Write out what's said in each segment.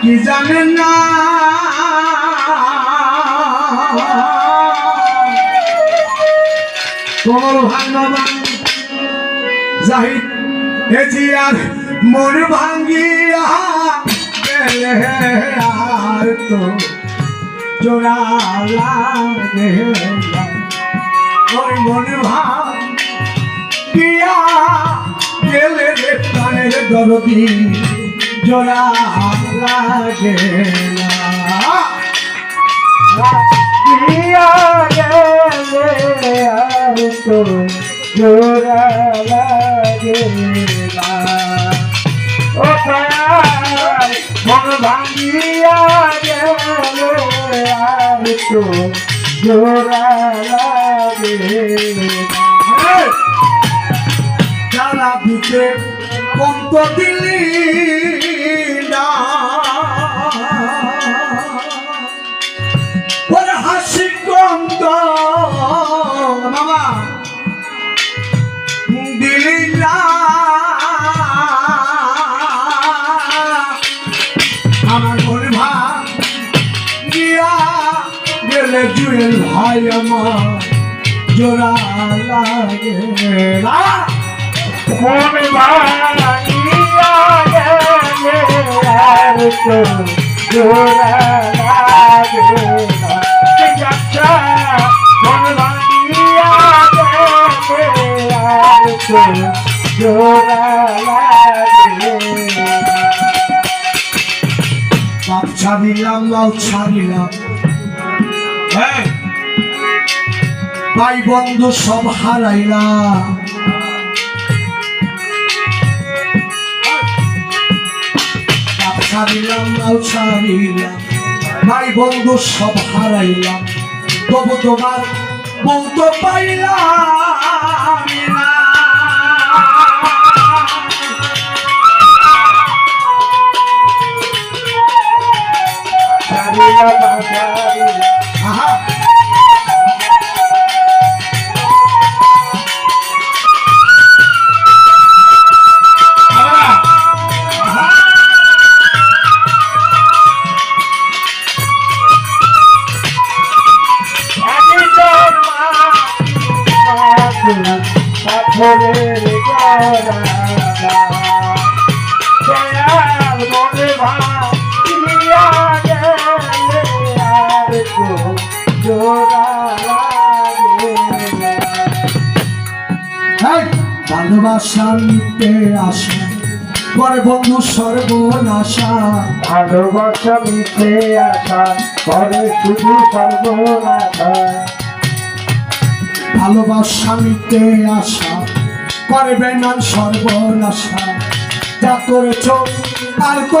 কি জানেন না কমল ভাঙ্গবান জাহিদ, এজিয়ার মন ভাঙ্গিয়া আর তো জোড়া লাগে। ওই মন ভাঙ্গিয়া গেলে রে প্রাণের দরদি জোড়া লাগে তো জোড়া লাগে ও মন ভাঙিয়া গেলে আর তো জোড়া লাগে যারা গেলে জুয়েল ভাই আমার জোড়া লাগে মন ভাঙিয়া গেলে আর জোড়া লাগে ভাই বন্ধু, সব হারাইলাম। বাপ ছাড়িলাম লাউ ছাড়িলাম। ভাই বন্ধু, সব হারাইলাম। তবু তোমার বউ তো পাইলাম ভালোবাসা নিতে আসা পরে বন্ধু সর্বনাশা। ভালোবাসা মিশে আসা করে শুধু সর্বনাশা। ভালোবাসা নিতে আসা করবে না সর্বনাশা। যা করেছ আর তো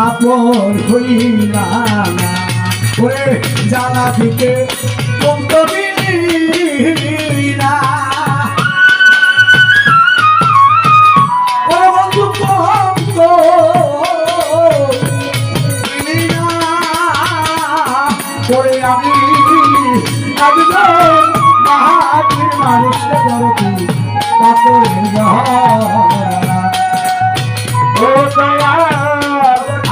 আপন হইলা না। ওরে জ্বালা দিতে কমতো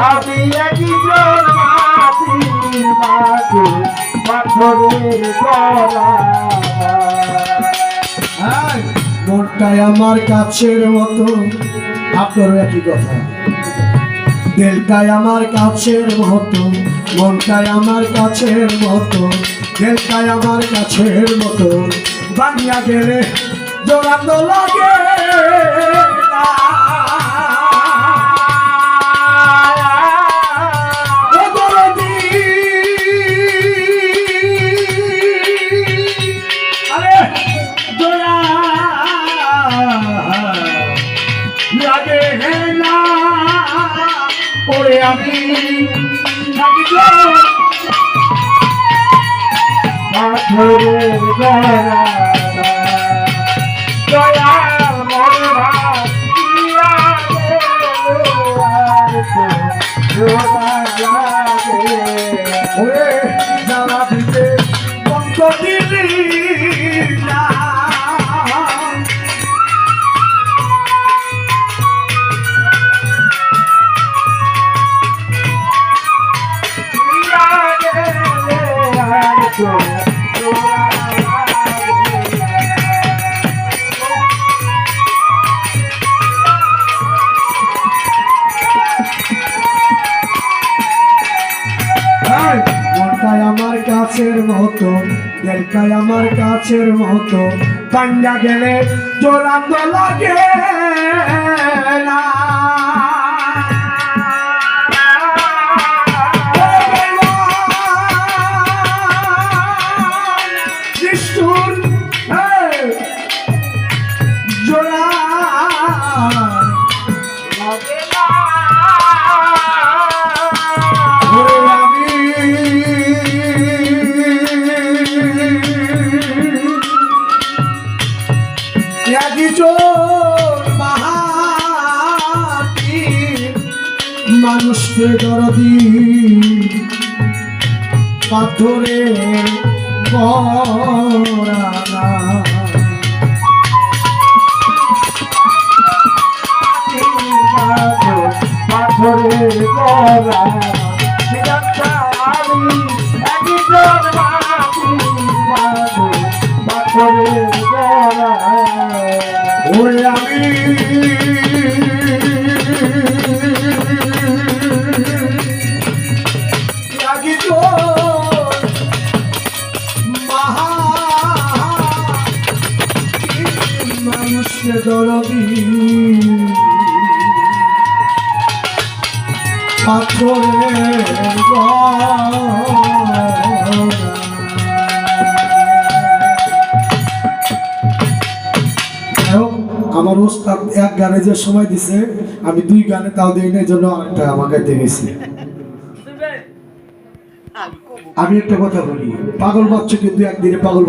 আমি একজন মনটাই আমার কাছের মতো আপনারও একই কথা দিলটাই আমার কাছের মতো মনটাই আমার কাছের মতো দিলটাই আমার কাছের মতো বানিয়া গেলে জোরানো লাগে। দয়া মনটাই আমার কাছের মতো দিলটাই আমার কাছের মতো পাঞ্জা গেলে জোরান্ত লাগে না। দরদি। পাথরে গড়ানা পাথরের গলা একজন দরদি পাথরের আমার ওস্তাদ এক গানে যে সময় দিছে আমি দুই গানে তাও দিই না জন্য আরেকটা আমাকে দিয়ে গেছি। আমি একটা কথা বলি পাগল বাচ্চা কিন্তু একদিনে পাগল